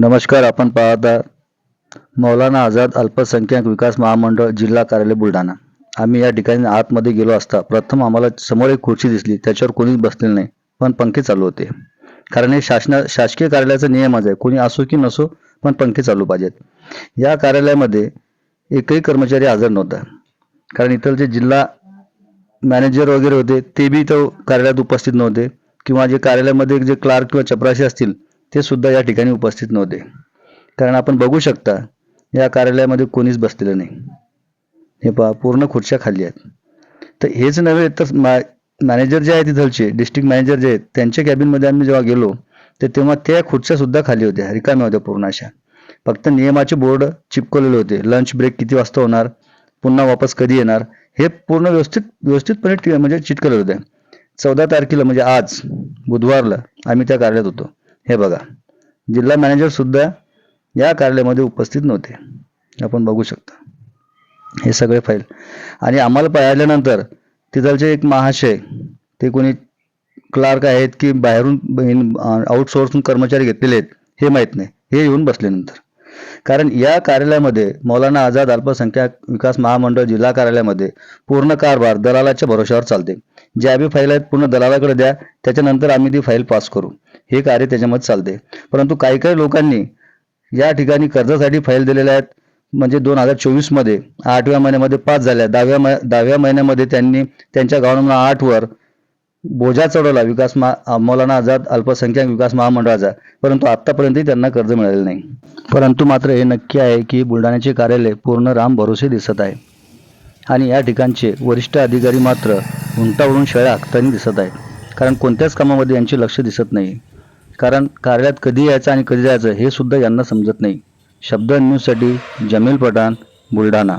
नमस्कार आपण पाहता मौलाना आझाद अल्पसंख्याक विकास महामंडळ जिल्हा कार्यालय बुलढाणा. आम्ही या ठिकाणी आतमध्ये गेलो असता प्रथम आम्हाला समोर एक खुर्ची दिसली त्याच्यावर कोणीच बसलेलं नाही पण पंखे चालू होते. कारण हे शासना शासकीय कार्यालयाचा नियमच आहे कोणी असो की नसो पण पंखे चालू पाहिजेत. या कार्यालयामध्ये एकही कर्मचारी हजर नव्हता. कारण इतर जे जिल्हा मॅनेजर वगैरे होते ते बी इथं कार्यालयात उपस्थित नव्हते. किंवा जे कार्यालयामध्ये जे क्लार्क किंवा चपराशी असतील ते सुद्धा या ठिकाणी उपस्थित नव्हते. कारण आपण बघू शकता या कार्यालयामध्ये कोणीच बसलेलं नाही. हे पहा पूर्ण खुर्च्या खाली आहेत. तर हेच नव्हे तर मा मॅनेजर जे आहेत तिथलचे डिस्ट्रिक्ट मॅनेजर जे आहेत त्यांच्या कॅबिनमध्ये आम्ही जेव्हा गेलो तर तेव्हा त्या खुर्च्या सुद्धा खाली होत्या रिकाम्या होत्या पूर्ण अशा. फक्त नियमाचे बोर्ड चिपकवलेले होते लंच ब्रेक किती वाजता होणार पुन्हा वापस कधी येणार हे पूर्ण व्यवस्थित व्यवस्थितपणे म्हणजे चिटकलेलं होतं. चौदा तारखेला म्हणजे आज बुधवारला आम्ही त्या कार्यालयात होतो. हे बघा जिल्हा मॅनेजर सुद्धा या कार्यालयामध्ये उपस्थित नव्हते. आपण बघू शकता. हे सगळे फाईल आणि आम्हाला पाहिल्यानंतर तिथलचे एक महाशय ते कोणी क्लार्क आहेत की बाहेरून आउटसोर्सून कर्मचारी घेतलेले आहेत हे माहीत नाही. हे येऊन बसले नंतर कारण या कार्यालयामध्ये मौलाना आझाद अल्पसंख्याक विकास महामंडळ जिल्हा कार्यालयामध्ये पूर्ण कारभार दलालाच्या भरोश्यावर चालते. ज्या बी फाईल आहेत पूर्ण दलालाकडे द्या. त्याच्यानंतर आम्ही ती फाईल पास करू. हे कार्य त्याच्यामध्ये चालते परंतु काही काही लोकांनी या ठिकाणी कर्जासाठी फाईल दिलेल्या आहेत. म्हणजे दोन हजार चोवीसमध्ये आठव्या महिन्यामध्ये पाच झाल्या. दहाव्या मह दहाव्या महिन्यामध्ये त्यांनी त्यांच्या गव्हर्नमेंट आठवर बोजा चढवला. विकास महा मौलाना आझाद अल्पसंख्याक विकास महामंडळाचा. परंतु आत्तापर्यंतही त्यांना कर्ज मिळालेलं नाही. परंतु मात्र हे नक्की आहे की बुलढाण्याचे कार्यालय पूर्ण राम भरोसे दिसत आहे. आणि या ठिकाणचे वरिष्ठ अधिकारी मात्र उंटावरून शेळ्या हाकताना दिसत आहेत. कारण कोणत्याच कामामध्ये यांचे लक्ष दिसत नाही. कारण कार्यालयात कधी यायचं आणि कधी जायचं हे सुद्धा यांना समजत नाही. शब्द न्यूजसाठी जमील पठाण बुलढाणा.